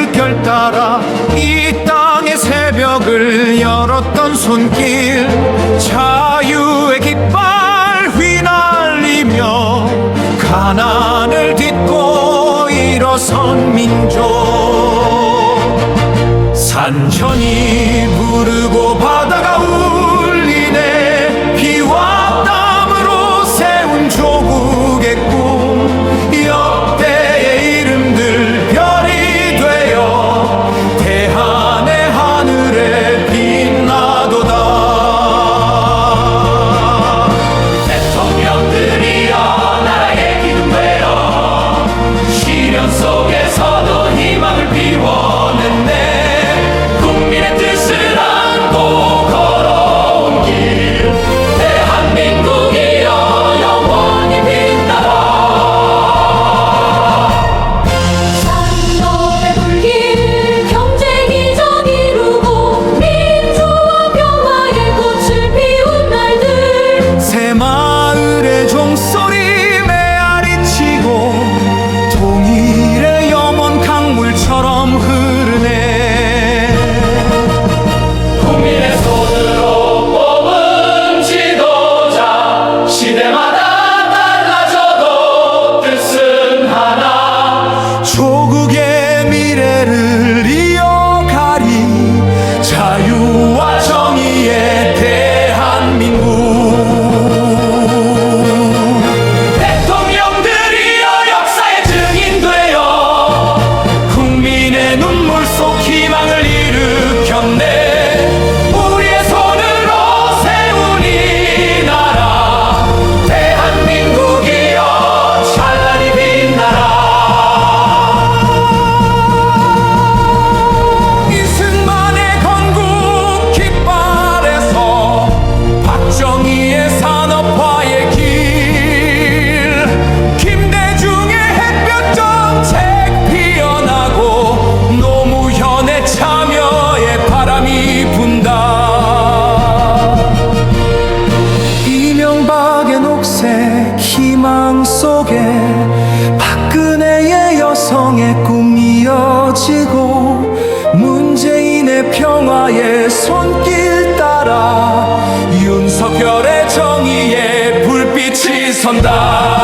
물결 따라 이 땅의 새벽을 열었던 손길 자유의 깃발 휘날리며 가난을 딛고 일어선 민족. 산천이 부르고 은혜를 멀어지고 문재인의 평화의 손길 따라 윤석열의 정의의 불빛이 선다.